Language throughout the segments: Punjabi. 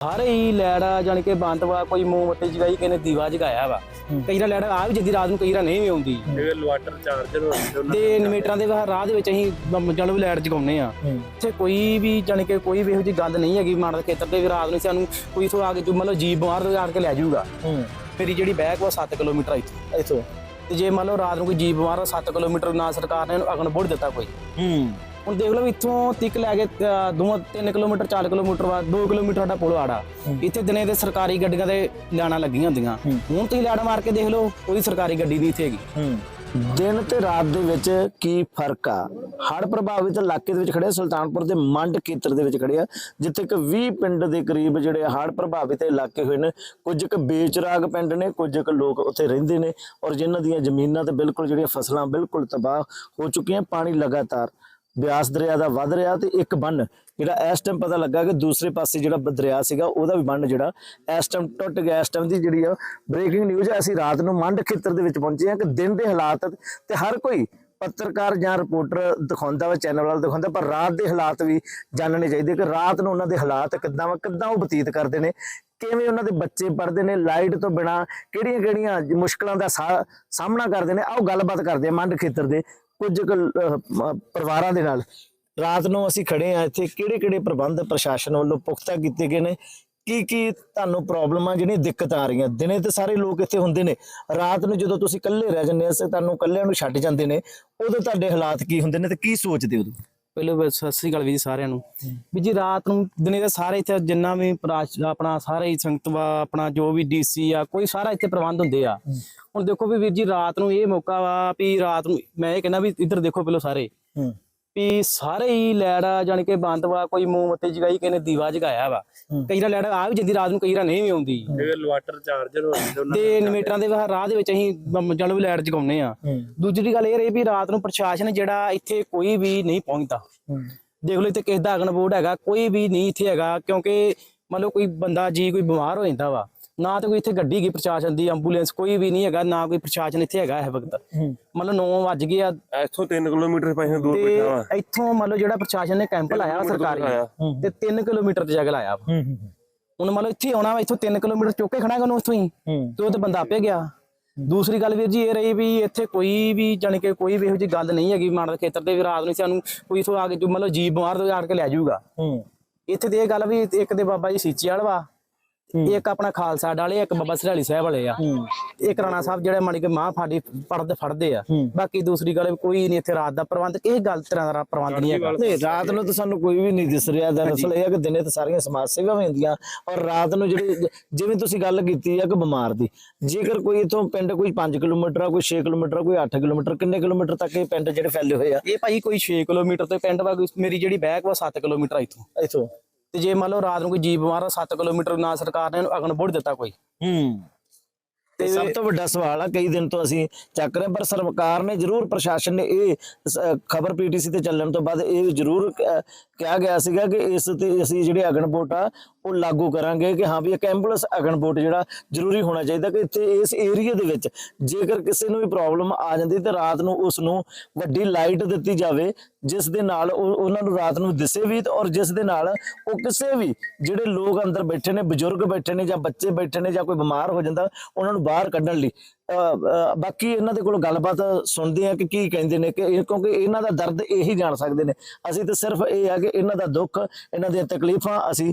ਸਾਰੇ ਹੀ ਲੈੜ ਜਾਣੀ ਕਿ ਬੰਦ ਵਾ ਕੋਈ ਮੋਮਬੱਤੀ ਜਗਾਈ ਕਿਸੇ ਨੇ ਦੀਵਾ ਜਗਾਇਆ ਵਾ। ਕਈ ਵਾਰ ਲੈੜ ਆ ਵੀ ਜਦੀ ਰਾਤ ਨੂੰ ਕਈ ਵਾਰ ਨਹੀਂ ਵੀ ਆਉਂਦੀ। ਜਿਵੇਂ ਇਨਵਰਟਰ ਚਾਰਜਰ ਹੋ ਜਾਂਦੇ ਉਹਨਾਂ ਤੇ ਇਨਵੇਟਰਾਂ ਦੇ ਬਾਹਰ ਰਾਹ ਦੇ ਵਿੱਚ ਅਸੀਂ ਜਲ ਵੀ ਲਾਈਟ ਜਗਾਉਂਦੇ ਆ ਇੱਥੇ ਕੋਈ ਵੀ ਜਾਣੀ ਕਿ ਕੋਈ ਵੀ ਇਹੋ ਜਿਹੀ ਗੱਲ ਨਹੀਂ ਹੈਗੀ ਮਾਨਤ ਖੇਤਰ ਦੇ ਵੀ ਰਾਤ ਨੂੰ ਸਾਨੂੰ ਕੋਈ ਇਥੋਂ ਆ ਕੇ ਜੋ ਮਤਲਬ ਜੀਪ ਬਾਹਰ ਆਣ ਕੇ ਲੈ ਜਾਊਗਾ। ਮੇਰੀ ਜਿਹੜੀ ਬੈਕ ਵਾ 7 ਕਿਲੋਮੀਟਰ ਆ ਇੱਥੋਂ। ਇਥੋਂ। ਤੇ ਜੇ ਮੰਨ ਲਓ ਰਾਤ ਨੂੰ ਕੋਈ ਜੀਪ ਬਾਹਰ 7 ਕਿਲੋਮੀਟਰ ਨਾ ਸਰਕਾਰ ਨੇ ਅਗਨ ਬੋੜ ਦਿੱਤਾ ਕੋਈ। ਹੂੰ। ਹੁਣ ਦੇਖ ਲਓ ਇੱਥੋਂ ਤੱਕ ਲੈ ਕੇ 2 3 ਕਿਲੋਮੀਟਰ 4 ਕਿਲੋਮੀਟਰ ਬਾਅਦ 2 ਕਿਲੋਮੀਟਰ ਸਾਡਾ ਪੁਲ ਆੜਾ। ਇੱਥੇ ਦਿਨੇ ਤੇ ਸਰਕਾਰੀ ਗੱਡੀਆਂ ਦੇ ਲਾਣਾ ਲੱਗੀਆਂ ਹੁੰਦੀਆਂ। ਹੁਣ ਤੁਸੀਂ ਲਾੜਾ ਮਾਰ ਕੇ ਦੇਖ ਲਓ ਕੋਈ ਸਰਕਾਰੀ ਗੱਡੀ ਨਹੀਂ ਇੱਥੇ ਹੈਗੀ। ਦਿਨ ਤੇ ਰਾਤ ਦੇ ਵਿੱਚ ਕੀ ਫ਼ਰਕ ਆ? ਹੜ੍ਹ ਪ੍ਰਭਾਵਿਤ ਇਲਾਕੇ ਦੇ ਵਿੱਚ ਖੜੇ ਸੁਲਤਾਨਪੁਰ ਦੇ ਮੰਡ ਖੇਤਰ ਦੇ ਵਿੱਚ ਖੜੇ ਆ ਜਿੱਥੇ ਕਿ 20 ਪਿੰਡ ਦੇ ਕਰੀਬ ਜਿਹੜੇ ਹੜ੍ਹ ਪ੍ਰਭਾਵਿਤ ਇਲਾਕੇ ਹੋਏ ਨੇ। ਕੁਝ ਕੁ ਬੇਚਰਾਗ ਪਿੰਡ ਨੇ ਕੁਝ ਕੁ ਲੋਕ ਉੱਥੇ ਰਹਿੰਦੇ ਨੇ ਔਰ ਜਿਨ੍ਹਾਂ ਦੀਆਂ ਜ਼ਮੀਨਾਂ ਤੇ ਬਿਲਕੁਲ ਜਿਹੜੀਆਂ ਫਸਲਾਂ ਬਿਲਕੁਲ ਤਬਾਹ ਹੋ ਚੁੱਕੀਆਂ ਪਾਣੀ ਲਗਾਤਾਰ ਬਿਆਸ ਦਰਿਆ ਦਾ ਵੱਧ ਰਿਹਾ ਤੇ ਇੱਕ ਬੰਨ ਜਿਹੜਾ ਇਸ ਟਾਈਮ ਪਤਾ ਲੱਗਾ ਕਿ ਦੂਸਰੇ ਪਾਸੇ ਜਿਹੜਾ ਦਰਿਆ ਸੀਗਾ, ਉਹਦਾ ਵੀ ਬੰਨ ਜਿਹੜਾ ਇਸ ਟਾਈਮ ਟੁੱਟ ਗਿਆ, ਇਸ ਟਾਈਮ ਦੀ ਜਿਹੜੀ ਆ ਬ੍ਰੇਕਿੰਗ ਨਿਊਜ਼ ਹੈ ਅਸੀਂ ਰਾਤ ਨੂੰ ਮੰਡ ਖੇਤਰ ਦੇ ਵਿੱਚ ਪਹੁੰਚੇ ਹਾਂ ਕਿ ਦਿਨ ਦੇ ਹਾਲਾਤ ਤੇ ਹਰ ਕੋਈ ਪੱਤਰਕਾਰ ਜਾਂ ਰਿਪੋਰਟਰ ਦਿਖਾਉਂਦਾ ਵਾ ਚੈਨਲ ਵਾਲਾ ਦਿਖਾਉਂਦਾ, ਪਰ ਰਾਤ ਦੇ ਹਾਲਾਤ ਵੀ ਜਾਣਨੇ ਚਾਹੀਦੇ ਕਿ ਰਾਤ ਨੂੰ ਉਹਨਾਂ ਦੇ ਹਾਲਾਤ ਕਿੱਦਾਂ ਵਾ, ਕਿੱਦਾਂ ਉਹ ਬਤੀਤ ਕਰਦੇ ਨੇ, ਕਿਵੇਂ ਉਹਨਾਂ ਦੇ ਬੱਚੇ ਪੜ੍ਹਦੇ ਨੇ ਲਾਈਟ ਤੋਂ ਬਿਨਾ ਕਿਹੜੀਆਂ ਕਿਹੜੀਆਂ ਮੁਸ਼ਕਲਾਂ ਦਾ ਸਾ- ਸਾਹਮਣਾ ਕਰਦੇ ਨੇ, ਆਓ ਗੱਲਬਾਤ ਕਰਦੇ ਆ ਮੰਡ ਖੇਤਰ ਦੇ ਕੁਝ ਪਰਿਵਾਰਾਂ ਦੇ ਨਾਲ। ਰਾਤ ਨੂੰ ਅਸੀਂ ਖੜੇ ਆ ਇੱਥੇ ਕਿਹੜੇ ਕਿਹੜੇ ਪ੍ਰਬੰਧ ਪ੍ਰਸ਼ਾਸਨ ਵੱਲੋਂ ਪੁਖਤਾ ਕੀਤੇ ਗਏ ਨੇ? ਕੀ ਕੀ ਤੁਹਾਨੂੰ ਪ੍ਰੋਬਲਮਾਂ ਜਿਹੜੀਆਂ ਦਿੱਕਤ ਆ ਰਹੀਆਂ? ਦਿਨੇ ਤੇ ਸਾਰੇ ਲੋਕ ਇੱਥੇ ਹੁੰਦੇ ਨੇ। ਰਾਤ ਨੂੰ ਜਦੋਂ ਤੁਸੀਂ ਇਕੱਲੇ ਰਹਿ ਜਾਂਦੇ ਹੋ ਤੁਹਾਨੂੰ ਇਕੱਲਿਆਂ ਨੂੰ ਛੱਡ ਜਾਂਦੇ ਨੇ। ਉਦੋਂ ਤੁਹਾਡੇ ਹਾਲਾਤ ਕੀ ਹੁੰਦੇ ਨੇ ਤੇ ਕੀ ਸੋਚਦੇ ਉਦੋਂ ਪਹਿਲਾਂ ਬਸ ਸਤਿ ਸ੍ਰੀ ਅਕਾਲ ਵੀ ਜੀ ਸਾਰਿਆਂ ਨੂੰ। ਵੀ ਜੀ ਰਾਤ ਨੂੰ ਦਿਨੇ ਦੇ ਸਾਰੇ ਇੱਥੇ ਜਿੰਨਾ ਵੀ ਪ੍ਰਾਸ਼- ਆਪਣਾ ਸਾਰੇ ਹੀ ਸੰਗਤ ਵਾ ਆਪਣਾ ਜੋ ਵੀ ਡੀਸੀ ਆ ਕੋਈ ਸਾਰਾ ਇੱਥੇ ਪ੍ਰਬੰਧ ਹੁੰਦੇ ਆ। ਹੁਣ ਦੇਖੋ ਵੀ ਵੀਰ ਜੀ ਰਾਤ ਨੂੰ ਇਹ ਮੌਕਾ ਵਾ ਵੀ ਰਾਤ ਨੂੰ ਮੈਂ ਇਹ ਕਹਿੰਦਾ ਵੀ ਇੱਧਰ ਦੇਖੋ ਪਹਿਲਾਂ ਸਾਰੇ। ਹੂੰ। ਵੀ ਸਾਰੇ ਹੀ ਲੈੜ ਜਾਣੀ ਕਿ ਬੰਦ ਵਾ ਕੋਈ ਮੋਮਬੱਤੀ ਜਗਾਈ ਕਿਸੇ ਨੇ ਦੀਵਾ ਜਗਾਇਆ ਵਾ। ਕਈ ਵਾਰ ਲੈੜ ਆ ਵੀ ਜਦੀ ਰਾਤ ਨੂੰ ਕਈ ਵਾਰ ਨਹੀਂ ਵੀ ਆਉਂਦੀ। ਜਿਵੇਂ ਇਨਵਰਟਰ ਚਾਰਜਰ ਹੋ ਜਾਂਦੇ ਉਹਨਾਂ ਤੇ ਇਨਵੇਟਰਾਂ ਦੇ ਰਾਹ ਦੇ ਵਿੱਚ ਅਸੀਂ ਜਲ ਵੀ ਲਾਈਟ ਜਗਾਉਂਦੇ ਆ। ਦੂਜੀ ਗੱਲ ਇਹ ਰਹੀ ਵੀ ਰਾਤ ਨੂੰ ਪ੍ਰਸ਼ਾਸਨ ਜਿਹੜਾ ਇੱਥੇ ਕੋਈ ਵੀ ਨਹੀਂ ਪਹੁੰਚਦਾ। ਦੇਖ ਲਓ ਇੱਥੇ ਕਿਸੇ ਦਾ ਅਗਨ ਬੋਰਡ ਹੈਗਾ ਕੋਈ ਵੀ ਨਹੀਂ ਇੱਥੇ ਹੈਗਾ ਕਿਉਂਕਿ ਮੰਨ ਲਓ ਕੋਈ ਬੰਦਾ ਜੀ ਕੋਈ ਬਿਮਾਰ ਹੋ ਜਾਂਦਾ ਵਾ। ਨਾ ਤਾਂ ਕੋਈ ਇੱਥੇ ਗੱਡੀ ਗਈ ਪ੍ਰਸ਼ਾਸਨ ਦੀ ਐਂਬੂਲੈਂਸ ਕੋਈ ਵੀ ਨਹੀਂ ਹੈਗਾ ਨਾ ਕੋਈ ਪ੍ਰਸ਼ਾਸਨ ਇੱਥੇ ਹੈਗਾ ਇਹ ਵਕਤ। ਮੰਨ ਲਓ 9 ਵੱਜ ਗਏ ਆ। ਇੱਥੋਂ 3 ਕਿਲੋਮੀਟਰ ਪਾਸੇ ਦੂਰ ਤੇ ਬੈਠਾ ਵਾ। ਇੱਥੋਂ ਮੰਨ ਲਓ ਜਿਹੜਾ ਪ੍ਰਸ਼ਾਸਨ ਨੇ ਕੈਂਪ ਲਾਇਆ ਸਰਕਾਰੀ ਤੇ 3 ਕਿਲੋਮੀਟਰ ਤੇ ਜਗ੍ਹਾ ਲਾਇਆ ਵਾ। ਹੁਣ ਮੰਨ ਲਓ ਇੱਥੇ ਆਉਣਾ ਵਾ ਇੱਥੋਂ 3 ਕਿਲੋਮੀਟਰ ਚੁੱਕ ਕੇ ਖੜਾ ਉਹਨੂੰ ਇੱਥੋਂ ਹੀ ਤੇ ਉਹ ਤੇ ਬੰਦਾ ਆਪੇ ਗਿਆ। ਦੂਸਰੀ ਗੱਲ ਵੀਰ ਜੀ ਇਹ ਰਹੀ ਵੀ ਇੱਥੇ ਕੋਈ ਵੀ ਜਾਣੀ ਕਿ ਕੋਈ ਵੀ ਇਹੋ ਜਿਹੀ ਗੱਲ ਨਹੀਂ ਹੈਗੀ ਮਾਨਤ ਖੇਤਰ ਦੇ ਵੀ ਰਾਤ ਨੂੰ ਸਾਨੂੰ ਕੋਈ ਇਥੋਂ ਆ ਕੇ ਜੋ ਮਤਲਬ ਜੀਪ ਬਾਹਰ ਤੋਂ ਆੜ ਕੇ ਲੈ ਜਾਊਗਾ। ਇੱਥੇ ਤੇ ਇਹ ਗੱਲ ਵੀ ਇੱਕ ਦੇ ਬਾਬਾ ਜੀ ਸੀਚੀ ਵਾਲ ਵਾ ਇੱਕ ਆਪਣਾ ਖਾਲਸਾ ਵਾਲੇ ਇੱਕ ਬਾਬਾ ਸਰਾਲੀ ਸਾਹਿਬ ਵਾਲੇ ਆ। ਇੱਕ ਰਾਣਾ ਸਾਹਿਬ ਜਿਹੜੇ ਮਾੜੀ ਕਿ ਮਾਂ ਫਾੜੀ ਪੜਦੇ ਫੜਦੇ ਆ। ਬਾਕੀ ਦੂਸਰੀ ਗੱਲ ਕੋਈ ਨਹੀਂ ਇੱਥੇ ਰਾਤ ਦਾ ਪ੍ਰਬੰਧ ਕਿਸੇ ਗੱਲ ਤਰ੍ਹਾਂ ਦਾ ਪ੍ਰਬੰਧ ਨਹੀਂ ਹੈਗਾ। ਨਹੀਂ ਰਾਤ ਨੂੰ ਤਾਂ ਸਾਨੂੰ ਕੋਈ ਵੀ ਨਹੀਂ ਦਿਸ ਰਿਹਾ। ਦਰਅਸਲ ਇਹ ਹੈ ਕਿ ਦਿਨੇ ਤਾਂ ਸਾਰੀਆਂ ਸਮਾਜ ਸੇਵਾਵਾਂ ਹੁੰਦੀਆਂ ਔਰ ਰਾਤ ਨੂੰ ਜਿਹੜੀ ਜਿਵੇਂ ਤੁਸੀਂ ਗੱਲ ਕੀਤੀ ਹੈ ਕਿ ਬਿਮਾਰ ਦੀ ਜੇਕਰ ਕੋਈ ਇਥੋਂ ਪਿੰਡ ਕੋਈ 5 ਕਿਲੋਮੀਟਰ ਆ ਕੋਈ 6 ਕਿਲੋਮੀਟਰ ਆ ਕੋਈ 8 ਕਿਲੋਮੀਟਰ ਕਿੰਨੇ ਕਿਲੋਮੀਟਰ ਤੱਕ ਇਹ ਪਿੰਡ ਜਿਹੜੇ ਫੈਲੇ ਹੋਏ ਆ? ਇਹ ਭਾਈ ਕੋਈ 6 ਕਿਲੋਮੀਟਰ ਤੇ ਪਿੰਡ ਵਾ ਮੇਰੀ ਜਿਹੜੀ ਬੈਕ ਵਾ 7 ਕਿਲੋਮੀਟਰ ਆ ਇੱਥੋਂ। ਇਥੋਂ? ਤੇ ਜੇ ਮੰਨ ਲਓ ਰਾਤ ਨੂੰ ਕੋਈ ਜੀਪ ਮਾਰ 7 ਕਿਲੋਮੀਟਰ ਨਾ ਸਰਕਾਰ ਨੇ ਇਹਨੂੰ ਅਗਨ ਬੋੜ ਦਿੱਤਾ ਕੋਈ। ਹੂੰ। ਤੇ ਸਭ ਤੋਂ ਵੱਡਾ ਸਵਾਲ ਆ ਕਈ ਦਿਨ ਤੋਂ ਅਸੀਂ ਚੱਕ ਰਹੇ ਪਰ ਸਰਕਾਰ ਨੇ ਜ਼ਰੂਰ ਪ੍ਰਸ਼ਾਸਨ ਨੇ ਇਹ ਖਬਰ ਪੀਟੀਸੀ ਤੇ ਚੱਲਣ ਤੋਂ ਬਾਅਦ ਇਹ ਜ਼ਰੂਰ ਕਿਹਾ ਗਿਆ ਸੀਗਾ ਕਿ ਇਸ ਤੇ ਅਸੀਂ ਜਿਹੜੇ ਅਗਨਬੋਟ ਆ ਉਹ ਲਾਗੂ ਕਰਾਂਗੇ ਕਿ ਹਾਂ ਵੀ ਇੱਕ ਐਂਬੂਲੈਂਸ ਅਗਨਬੋਟ ਜਿਹੜਾ ਜ਼ਰੂਰੀ ਹੋਣਾ ਚਾਹੀਦਾ ਕਿ ਇੱਥੇ ਇਸ ਏਰੀਆ ਦੇ ਵਿੱਚ ਜੇਕਰ ਕਿਸੇ ਨੂੰ ਵੀ ਪ੍ਰੋਬਲਮ ਆ ਜਾਂਦੀ ਤੇ ਰਾਤ ਨੂੰ ਉਸ ਨੂੰ ਵੱਡੀ ਲਾਈਟ ਦਿੱਤੀ ਜਾਵੇ ਜਿਸ ਦੇ ਨਾਲ ਉਹਨਾਂ ਨੂੰ ਰਾਤ ਨੂੰ ਦਿਸੇ ਵੀ ਔਰ ਜਿਸ ਦੇ ਨਾਲ ਉਹ ਕਿਸੇ ਵੀ ਜਿਹੜੇ ਲੋਕ ਅੰਦਰ ਬੈਠੇ ਨੇ ਬਜ਼ੁਰਗ ਬੈਠੇ ਨੇ ਜਾਂ ਬੱਚੇ ਬੈਠੇ ਨੇ ਜਾਂ ਕੋਈ ਬਿਮਾਰ ਹੋ ਜਾਂਦਾ ਉਹਨਾਂ ਨੂੰ ਬਾਹਰ ਕੱਢਣ ਲਈ। ਅਹ, ਬਾਕੀ ਇਹਨਾਂ ਦੇ ਕੋਲ ਗੱਲਬਾਤ ਸੁਣਦੇ ਆ ਕਿ ਕੀ ਕਹਿੰਦੇ ਨੇ ਕਿ ਕਿਉਂਕਿ ਇਹਨਾਂ ਦਾ ਦਰਦ ਇਹੀ ਜਾਣ ਸਕਦੇ ਨੇ। ਅਸੀਂ ਤਾਂ ਸਿਰਫ ਇਹ ਆ ਕਿ ਇਹਨਾਂ ਦਾ ਦੁੱਖ ਇਹਨਾਂ ਦੀਆਂ ਤਕਲੀਫਾਂ ਅਸੀਂ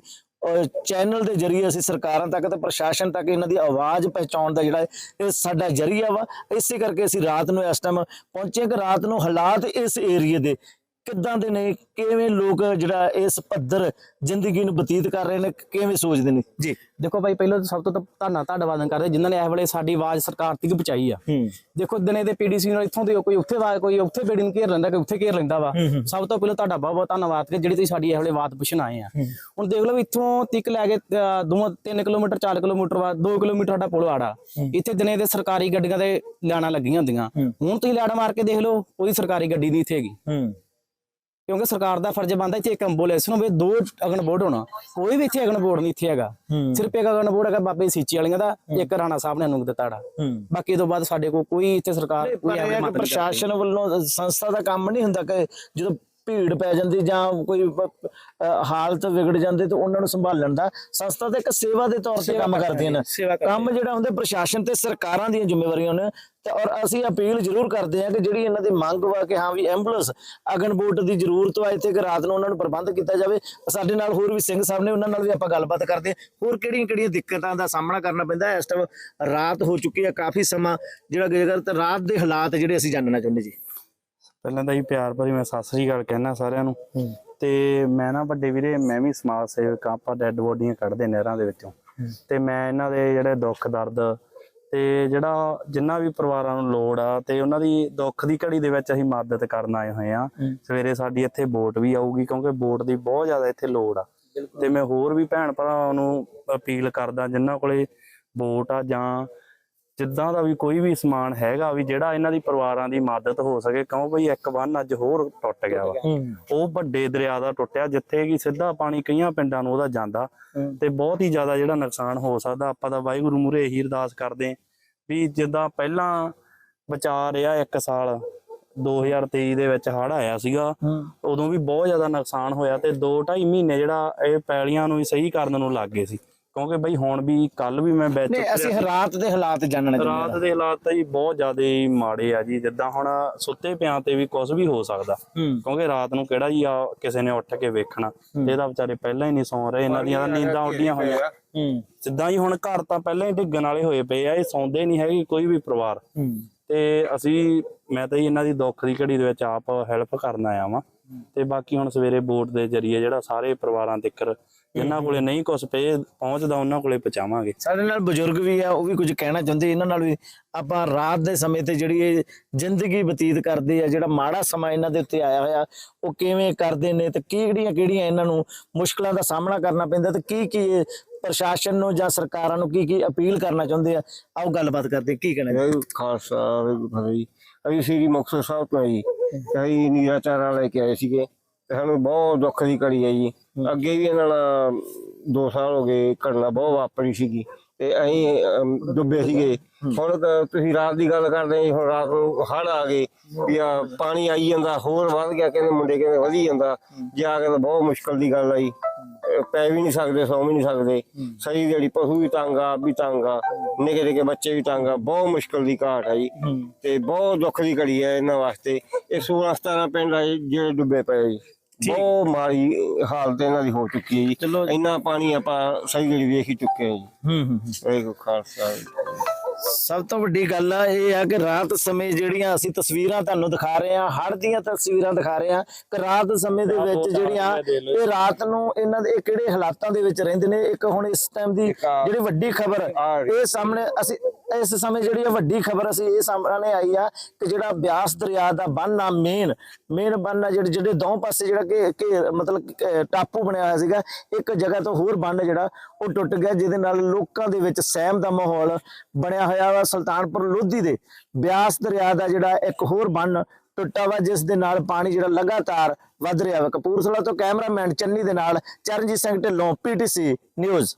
ਚੈਨਲ ਦੇ ਜ਼ਰੀਏ ਅਸੀਂ ਸਰਕਾਰਾਂ ਤੱਕ ਤੇ ਪ੍ਰਸ਼ਾਸਨ ਤੱਕ ਇਹਨਾਂ ਦੀ ਆਵਾਜ਼ ਪਹੁੰਚਾਉਣ ਦਾ ਜਿਹੜਾ ਇਹ ਸਾਡਾ ਜ਼ਰੀਆ ਵਾ ਇਸੇ ਕਰਕੇ ਅਸੀਂ ਰਾਤ ਨੂੰ ਇਸ ਟਾਈਮ ਪਹੁੰਚੇ ਕਿ ਰਾਤ ਨੂੰ ਹਾਲਾਤ ਇਸ ਏਰੀਏ ਦੇ ਕਿੱਦਾਂ ਦੇ ਨੇ? ਕਿਵੇਂ ਲੋਕ ਜਿਹੜਾ ਇਸ ਪੱਧਰ ਜ਼ਿੰਦਗੀ ਨੂੰ ਬਤੀਤ ਕਰ ਰਹੇ ਨੇ? ਕਿਵੇਂ ਸੋਚਦੇ ਨੇ? ਜੀ। ਦੇਖੋ ਭਾਈ ਪਹਿਲਾਂ ਤਾਂ ਸਭ ਤੋਂ ਤਾਂ ਧੰਨਾ ਧੰਨਵਾਦ ਕਰਦੇ। ਜਿਨ੍ਹਾਂ ਨੇ ਇਹ ਵੇਲੇ ਸਾਡੀ ਆਵਾਜ਼ ਸਰਕਾਰ ਤੱਕ ਪਹੁੰਚਾਈ ਆ। ਦੇਖੋ ਦਿਨੇ ਦੇ ਪੀਡੀਸੀ ਨਾਲ ਇੱਥੋਂ ਦੇ ਕੋਈ ਉੱਥੇ ਆਵਾਜ਼ ਕੋਈ ਉੱਥੇ ਬੇੜੀ ਨੂੰ ਘੇਰ ਲੈਂਦਾ ਕੋਈ ਉੱਥੇ ਘੇਰ ਲੈਂਦਾ ਵਾ। ਸਭ ਤੋਂ ਪਹਿਲਾਂ ਤੁਹਾਡਾ ਬਹੁਤ ਬਹੁਤ ਧੰਨਵਾਦ ਕਿ ਜਿਹੜੀ ਤੁਸੀਂ ਸਾਡੀ ਇਹ ਵੇਲੇ ਬਾਤ ਪੁੱਛਣ ਆਏ ਆ। ਹੁਣ ਦੇਖ ਲਓ ਵੀ ਇੱਥੋਂ ਤੱਕ ਲੈ ਕੇ 2 3 ਕਿਲੋਮੀਟਰ 4 ਕਿਲੋਮੀਟਰ ਬਾਅਦ 2 ਕਿਲੋਮੀਟਰ ਸਾਡਾ ਪੁਲ ਆੜਾ ਇੱਥੇ ਦਿਨੇ ਦੇ ਸਰਕਾਰੀ ਗੱਡੀਆਂ ਦੇ ਲਾਣਾ ਲੱਗੀਆਂ ਹੁੰਦੀਆਂ। ਹੁਣ ਤੁਸੀਂ ਲਾੜਾ ਮਾਰ ਕੇ ਦੇਖ ਲਓ ਕੋਈ ਸਰਕਾਰੀ ਗੱਡੀ ਨਹੀਂ ਇੱਥੇ ਹੈਗੀ। ਕਿਉਂਕਿ ਸਰਕਾਰ ਦਾ ਫਰਜ਼ ਬਣਦਾ ਇੱਥੇ ਇੱਕ ਐਂਬੂਲੈਂਸ ਨੂੰ ਵੀ ਦੋ ਅਗਨ ਬੋਰਡ ਹੋਣਾ। ਕੋਈ ਵੀ ਇੱਥੇ ਅਗਨ ਬੋਰਡ ਨਹੀਂ ਇੱਥੇ ਹੈਗਾ। ਸਿਰਫ ਇੱਕ ਅਗਨ ਬੋਰਡ ਹੈਗਾ ਬਾਬੇ ਸੀਚੀ ਵਾਲੀਆਂ ਦਾ ਇੱਕ ਰਾਣਾ ਸਾਹਿਬ ਨੇ ਨੂੰ ਦਿੱਤਾੜਾ ਬਾਕੀ ਤੋਂ ਬਾਅਦ ਸਾਡੇ ਕੋਲ ਕੋਈ ਇੱਥੇ ਸਰਕਾਰ ਕੋਈ। ਪ੍ਰਸ਼ਾਸਨ ਵੱਲੋਂ ਸੰਸਥਾ ਦਾ ਕੰਮ ਨਹੀਂ ਹੁੰਦਾ ਕਿ ਜਦੋਂ ਭੀੜ ਪੈ ਜਾਂਦੀ ਜਾਂ ਕੋਈ ਹਾਲਤ ਵਿਗੜ ਜਾਂਦੀ ਤੇ ਉਹਨਾਂ ਨੂੰ ਸੰਭਾਲਣ ਦਾ ਸੰਸਥਾ ਤਾਂ ਇੱਕ ਸੇਵਾ ਦੇ ਤੌਰ ਤੇ ਕੰਮ ਕਰਦੀਆਂ ਨੇ। ਕੰਮ ਜਿਹੜਾ ਹੁੰਦੇ ਪ੍ਰਸ਼ਾਸਨ ਤੇ ਸਰਕਾਰਾਂ ਦੀਆਂ ਜ਼ਿੰਮੇਵਾਰੀਆਂ ਨੇ ਤੇ ਔਰ ਅਸੀਂ ਅਪੀਲ ਜ਼ਰੂਰ ਕਰਦੇ ਹਾਂ ਕਿ ਜਿਹੜੀ ਇਹਨਾਂ ਦੀ ਮੰਗ ਵਾ ਕਿ ਹਾਂ ਵੀ ਐਂਬੂਲੈਂਸ ਅਗਨਬੋਟ ਦੀ ਜ਼ਰੂਰਤ ਵਾ ਇੱਥੇ ਕਿ ਰਾਤ ਨੂੰ ਉਹਨਾਂ ਨੂੰ ਪ੍ਰਬੰਧ ਕੀਤਾ ਜਾਵੇ। ਸਾਡੇ ਨਾਲ ਹੋਰ ਵੀ ਸਿੰਘ ਸਾਹਿਬ ਨੇ ਉਹਨਾਂ ਨਾਲ ਵੀ ਆਪਾਂ ਗੱਲਬਾਤ ਕਰਦੇ ਹਾਂ। ਹੋਰ ਕਿਹੜੀਆਂ ਕਿਹੜੀਆਂ ਦਿੱਕਤਾਂ ਦਾ ਸਾਹਮਣਾ ਕਰਨਾ ਪੈਂਦਾ? ਇਸ ਟਾਈਮ ਰਾਤ ਹੋ ਚੁੱਕੀ ਹੈ ਕਾਫੀ ਸਮਾਂ ਜਿਹੜਾ ਜੇਕਰ ਰਾਤ ਦੇ ਹਾਲਾਤ ਜਿਹੜੇ ਅਸੀਂ ਜਾਣਨਾ ਚਾਹੁੰਦੇ ਜੀ। ਪਹਿਲਾਂ ਤਾਂ ਹੀ ਪਿਆਰ ਭਰੀ ਮੈਂ ਸਤਿ ਸ੍ਰੀ ਅਕਾਲ ਕਹਿਣਾ ਸਾਰਿਆਂ ਨੂੰ। ਤੇ ਮੈਂ ਨਾ ਵੱਡੇ ਵੀਰੇ ਮੈਂ ਵੀ ਸਮਾਜ ਸੇਵਕ ਆਪਾਂ ਡੈੱਡ ਬੋਡੀਆਂ ਕੱਢਦੇ ਨਹਿਰਾਂ ਦੇ ਵਿੱਚੋਂ। ਤੇ ਮੈਂ ਇਹਨਾਂ ਦੇ ਜਿਹੜੇ ਦੁੱਖ ਦਰਦ ਤੇ ਜਿਹੜਾ ਜਿੰਨਾ ਵੀ ਪਰਿਵਾਰਾਂ ਨੂੰ ਲੋੜ ਆ ਤੇ ਉਹਨਾਂ ਦੀ ਦੁੱਖ ਦੀ ਘੜੀ ਦੇ ਵਿੱਚ ਅਸੀਂ ਮਦਦ ਕਰਨ ਆਏ ਹੋਏ ਆ ਸਵੇਰੇ ਸਾਡੀ ਇੱਥੇ ਵੋਟ ਵੀ ਆਊਗੀ ਕਿਉਂਕਿ ਵੋਟ ਦੀ ਬਹੁਤ ਜ਼ਿਆਦਾ ਇੱਥੇ ਲੋੜ ਆ। ਤੇ ਮੈਂ ਹੋਰ ਵੀ ਭੈਣ ਭਰਾਵਾਂ ਨੂੰ ਅਪੀਲ ਕਰਦਾ ਜਿਨ੍ਹਾਂ ਕੋਲੇ ਵੋਟ ਆ ਜਾਂ ਜਿੱਦਾਂ ਦਾ ਵੀ ਕੋਈ ਵੀ ਸਮਾਨ ਹੈਗਾ ਵੀ ਜਿਹੜਾ ਇਹਨਾਂ ਦੀ ਪਰਿਵਾਰਾਂ ਦੀ ਮਦਦ ਹੋ ਸਕੇ ਕਿਉਂ ਬਈ ਇੱਕ ਬੰਨ ਅੱਜ ਹੋਰ ਟੁੱਟ ਗਿਆ ਵਾ? ਉਹ ਵੱਡੇ ਦਰਿਆ ਦਾ ਟੁੱਟਿਆ ਜਿੱਥੇ ਕਿ ਸਿੱਧਾ ਪਾਣੀ ਕਈਆਂ ਪਿੰਡਾਂ ਨੂੰ ਉਹਦਾ ਜਾਂਦਾ ਤੇ ਬਹੁਤ ਹੀ ਜ਼ਿਆਦਾ ਜਿਹੜਾ ਨੁਕਸਾਨ ਹੋ ਸਕਦਾ। ਆਪਾਂ ਤਾਂ ਵਾਹਿਗੁਰੂ ਮੂਰੇ ਇਹੀ ਅਰਦਾਸ ਕਰਦੇ ਆਂ ਵੀ ਜਿੱਦਾਂ ਪਹਿਲਾਂ ਬਚਾ ਰਿਹਾ ਇੱਕ ਸਾਲ 2023 ਦੇ ਵਿੱਚ ਹੜ੍ਹ ਆਇਆ ਸੀਗਾ ਉਦੋਂ ਵੀ ਬਹੁਤ ਜ਼ਿਆਦਾ ਨੁਕਸਾਨ ਹੋਇਆ ਤੇ 2.5 ਮਹੀਨੇ ਜਿਹੜਾ ਇਹ ਪੈਲੀਆਂ ਨੂੰ ਵੀ ਸਹੀ ਕਰਨ ਨੂੰ ਲੱਗ ਗਏ ਸੀ। ਕਿਉਂਕਿ ਬਈ ਹੁਣ ਵੀ ਕੱਲ ਵੀ ਮੈਂ ਵਿੱਚ ਨਹੀਂ ਅਸੀਂ ਰਾਤ ਦੇ ਹਾਲਾਤ ਜਾਣਨਾ ਚਾਹੁੰਦੇ ਰਾਤ ਦੇ ਹਾਲਾਤ ਤਾਂ ਜੀ ਬਹੁਤ ਜ਼ਿਆਦਾ ਮਾੜੇ ਆ ਜੀ ਜਿੱਦਾਂ ਹੁਣ ਸੁੱਤੇ ਪਿਆਂ ਤੇ ਵੀ ਕੁਝ ਵੀ ਹੋ ਸਕਦਾ। ਕਿਉਂਕਿ ਰਾਤ ਨੂੰ ਕਿਹੜਾ ਜੀ ਆ ਕਿਸੇ ਨੇ ਉੱਠ ਕੇ ਵੇਖਣਾ। ਇਹ ਤਾਂ ਵਿਚਾਰੇ ਪਹਿਲਾਂ ਹੀ ਨਹੀਂ ਸੌਂ ਰਹੇ ਇਹਨਾਂ ਦੀਆਂ ਤਾਂ ਨੀਂਦਾਂ ਉੱਡੀਆਂ ਹੋਈਆਂ। ਹੂੰ। ਸਿੱਧਾ ਹੀ ਹੁਣ ਘਰ ਤਾਂ ਪਹਿਲਾਂ ਹੀ ਡਿੱਗਣ ਵਾਲੇ ਹੋਏ ਪਏ ਆ ਇਹ ਸੌਂਦੇ ਨਹੀਂ ਹੈਗੇ ਕੋਈ ਵੀ ਪਰਿਵਾਰ। ਤੇ ਅਸੀਂ ਮੈਂ ਤਾਂ ਜੀ ਇਹਨਾਂ ਦੀ ਦੁੱਖ ਦੀ ਘੜੀ ਦੇ ਵਿੱਚ ਆਪ ਹੈਲਪ ਕਰਨ ਆਇਆ ਵਾਂ। ਤੇ ਬਾਕੀ ਹੁਣ ਸਵੇਰੇ ਬੋਟ ਦੇ ਜਰੀਏ ਜਿਹੜਾ ਸਾਰੇ ਪਰਿਵਾਰਾਂ ਤੱਕ ਜਿਨ੍ਹਾਂ ਕੋਲੇ ਨਹੀਂ ਕੁਝ ਪਏ ਪਹੁੰਚਦਾ ਉਹਨਾਂ ਕੋਲੇ ਪਹੁੰਚਾਵਾਂਗੇ। ਸਾਡੇ ਨਾਲ ਬਜ਼ੁਰਗ ਵੀ ਆ ਉਹ ਵੀ ਕੁਝ ਕਹਿਣਾ ਚਾਹੁੰਦੇ ਇਹਨਾਂ ਨਾਲ ਵੀ ਆਪਾਂ ਰਾਤ ਦੇ ਸਮੇਂ ਤੇ ਜਿਹੜੀ ਇਹ ਜ਼ਿੰਦਗੀ ਬਤੀਤ ਕਰਦੇ ਆ ਜਿਹੜਾ ਮਾੜਾ ਸਮਾਂ ਇਹਨਾਂ ਦੇ ਉੱਤੇ ਆਇਆ ਹੋਇਆ ਉਹ ਕਿਵੇਂ ਕਰਦੇ ਨੇ ਤੇ ਕਿਹੜੀਆਂ ਕਿਹੜੀਆਂ ਇਹਨਾਂ ਨੂੰ ਮੁਸ਼ਕਲਾਂ ਦਾ ਸਾਹਮਣਾ ਕਰਨਾ ਪੈਂਦਾ ਤੇ ਕੀ ਕੀ ਪ੍ਰਸ਼ਾਸਨ ਨੂੰ ਜਾਂ ਸਰਕਾਰਾਂ ਨੂੰ ਕੀ ਕੀ ਅਪੀਲ ਕਰਨਾ ਚਾਹੁੰਦੇ ਆ? ਆਓ ਗੱਲਬਾਤ ਕਰਦੇ ਕੀ ਕਹਿਣਾ ਜੀ? ਵਾਹਿਗੁਰੂ ਖਾਲਸਾ, ਵਾਹਿਗੁਰੂ ਫਤਿਹ ਜੀ। ਅਸੀਂ ਸ੍ਰੀ ਮੁਕਤਸਰ ਸਾਹਿਬ ਤੋਂ ਆਏ ਜੀ। ਅਸੀਂ ਨੀਰਾ ਚਾਰਾ ਲੈ ਕੇ ਆਏ ਸੀਗੇ ਤੇ ਸਾਨੂੰ ਬਹੁਤ ਦੁੱਖ ਦੀ ਘੜੀ ਹੈ ਜੀ। ਅੱਗੇ ਵੀ ਇਹਨਾਂ ਨਾਲ 2 ਸਾਲ ਹੋ ਗਏ ਘਟਨਾ ਬਹੁਤ ਵਾਪਰੀ ਸੀਗੀ। ਤੇ ਅਸੀਂ ਡੁੱਬੇ ਸੀਗੇ। ਹੁਣ ਤਾਂ ਤੁਸੀਂ ਰਾਤ ਦੀ ਗੱਲ ਕਰਦੇ ਜੀ ਹੁਣ ਰਾਤ ਨੂੰ ਹੜ ਆ ਗਏ ਵੀ ਆ ਪਾਣੀ ਆਈ ਜਾਂਦਾ ਹੋਰ ਵੱਧ ਗਿਆ ਕਹਿੰਦੇ ਮੁੰਡੇ ਕਹਿੰਦੇ ਵਧੀ ਜਾਂਦਾ। ਜਾ ਕੇ ਤਾਂ ਬਹੁਤ ਮੁਸ਼ਕਲ ਦੀ ਗੱਲ ਆਈ ਪੈ ਵੀ ਨਹੀਂ ਸਕਦੇ ਸੌ ਵੀ ਨਹੀਂ ਸਕਦੇ। ਸਹੀ ਜਿਹੜੀ ਪਸ਼ੂ ਵੀ ਤੰਗ ਆ ਆਪ ਵੀ ਤੰਗ ਆ ਨਿੱਕੇ ਨਿੱਕੇ ਬੱਚੇ ਵੀ ਤੰਗ ਆ ਬਹੁਤ ਮੁਸ਼ਕਲ ਦੀ ਘਾਟ ਆ ਜੀ। ਤੇ ਬਹੁਤ ਦੁੱਖ ਦੀ ਘੜੀ ਹੈ ਇਹਨਾਂ ਵਾਸਤੇ। ਇਹ 16 17 ਪਿੰਡ ਆ ਜੀ ਜਿਹੜੇ ਡੁੱਬੇ ਪਏ ਜੀ। ਬਹੁਤ ਮਾੜੀ ਹਾਲਤ ਇਹਨਾਂ ਦੀ ਹੋ ਚੁੱਕੀ ਹੈ ਜੀ। ਇੰਨਾ ਪਾਣੀ ਆਪਾਂ ਸਹੀ ਜਿਹੜੀ ਵੇਖ ਹੀ ਚੁੱਕੇ ਹਾਂ ਜੀ। ਹੂੰ ਹੂੰ ਵਾਹਿਗੁਰੂ ਖਾਲਸਾ। ਸਭ ਤੋਂ ਵੱਡੀ ਗੱਲ ਆ ਇਹ ਆ ਕਿ ਰਾਤ ਸਮੇਂ ਜਿਹੜੀਆਂ ਅਸੀਂ ਤਸਵੀਰਾਂ ਤੁਹਾਨੂੰ ਦਿਖਾ ਰਹੇ ਹਾਂ ਹੜ ਦੀਆਂ ਤਸਵੀਰਾਂ ਦਿਖਾ ਰਹੇ ਹਾਂ ਕਿ ਰਾਤ ਸਮੇਂ ਦੇ ਵਿੱਚ ਜਿਹੜੀਆਂ ਇਹ ਰਾਤ ਨੂੰ ਇਹਨਾਂ ਦੇ ਇਹ ਕਿਹੜੇ ਹਾਲਾਤਾਂ ਦੇ ਵਿੱਚ ਰਹਿੰਦੇ ਨੇ ਇੱਕ ਹੁਣ ਇਸ ਟਾਈਮ ਦੀ ਜਿਹੜੀ ਵੱਡੀ ਖਬਰ ਇਹ ਸਾਹਮਣੇ ਅਸੀਂ ਇਸ ਸਮੇਂ ਜਿਹੜੀ ਵੱਡੀ ਖਬਰ ਅਸੀਂ ਇਹ ਸਾਹਮਣੇ ਆਈ ਆ ਕਿ ਜਿਹੜਾ ਬਿਆਸ ਦਰਿਆ ਦਾ ਬੰਨ ਆ ਮੇਨ ਮੇਨ ਬੰਨ ਆ ਜਿਹੜੇ ਜਿਹੜੇ ਦੋ ਪਾਸੇ ਜਿਹੜਾ ਕਿ ਕਿ ਮਤਲਬ ਟਾਪੂ ਬਣਿਆ ਹੋਇਆ ਸੀਗਾ, ਇੱਕ ਜਗ੍ਹਾ ਤੋਂ ਹੋਰ ਬੰਨ ਜਿਹੜਾ ਉਹ ਟੁੱਟ ਗਿਆ, ਜਿਹਦੇ ਨਾਲ ਲੋਕਾਂ ਦੇ ਵਿੱਚ ਸਹਿਮ ਦਾ ਮਾਹੌਲ ਬਣਿਆ ਹੋਇਆ ਵਾ ਸੁਲਤਾਨਪੁਰ ਲੋਧੀ ਦੇ। ਬਿਆਸ ਦਰਿਆ ਦਾ ਜਿਹੜਾ ਇੱਕ ਹੋਰ ਬੰਨ ਟੁੱਟਾ ਵਾ, ਜਿਸ ਦੇ ਨਾਲ ਪਾਣੀ ਜਿਹੜਾ ਲਗਾਤਾਰ ਵੱਧ ਰਿਹਾ ਵਾ। ਕਪੂਰਥਲਾ ਤੋਂ ਕੈਮਰਾਮੈਨ ਚੰਨੀ ਦੇ ਨਾਲ ਚਰਨਜੀਤ ਸਿੰਘ ਢਿੱਲੋਂ ਪੀਟੀਸੀ ਨਿਊਜ਼।